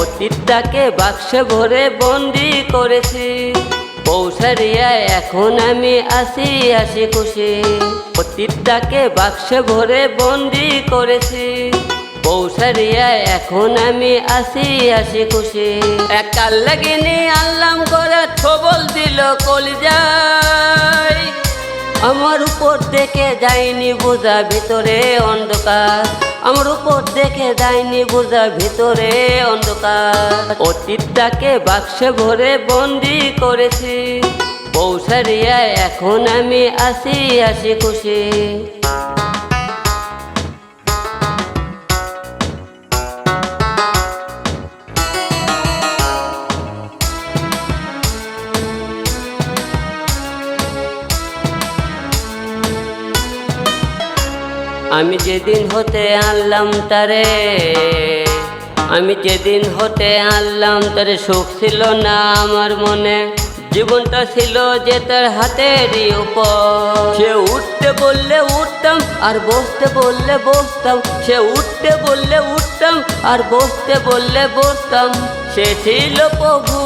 অতীতটাকে বাক্সে ভরে বন্দি করেছি। পৌষারিয়া এখন আমি আসি আসি খুশি। অতীতটাকে বাক্সে ভরে বন্দি করেছি। পৌষারিয়া এখন আমি আসি আসি খুশি। একাল লাগিনি আল্লাম করে ছবল দিল কলিজায়। আমার উপর দেখে যায়নি বোঝা ভিতরে অন্ধকার। আমার উপর দেখে যায়নি বোঝা ভিতরে অন্ধকার। অতীতটাকে বাক্সে ভরে বন্দি করেছি। বৌসারিয়া এখন আমি আসি আসি খুশি। আমি যেদিন হতে আনলাম তারে, আমি যেদিন হতে আনলাম তারে সুখ ছিল না আমার মনে। জীবনটা ছিল যে তার হাতেরই উপর। সে উঠতে বললে উঠতাম আর বসতে বললে বসতাম। সে উঠতে বললে উঠতাম আর বসতে বললে বসতাম। সে ছিল প্রভু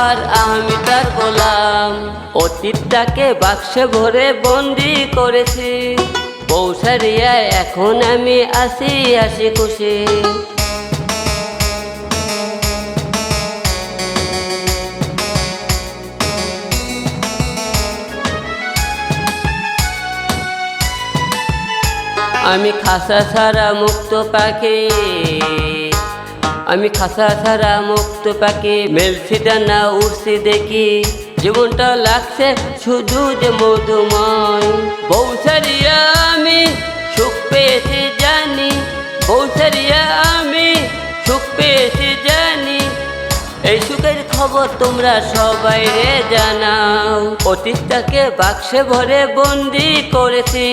আর আমি তার গোলাম। অতীতটাকে বাক্সে ভরে বন্দি করেছি। পৌষারিয়া এখন আমি আসি আসি খুশি। আমি খাসা ছাড়া মুক্ত পাখি, আমি খাসা ছাড়া মুক্ত পাখি মেলছি ডানা উড়ছি দেখি। জীবনটা লাগছে শুধু যে মধুময়। বৌসারিয়া আমি সুখ পেয়েছি জানি। এই সুখের খবর তোমরা সবাই রে জানাও। অতীতটাকে বাক্সে ভরে বন্দি করেছি।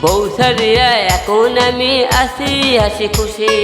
বৌসারিয়া এখন আমি আসি হাসি খুশি।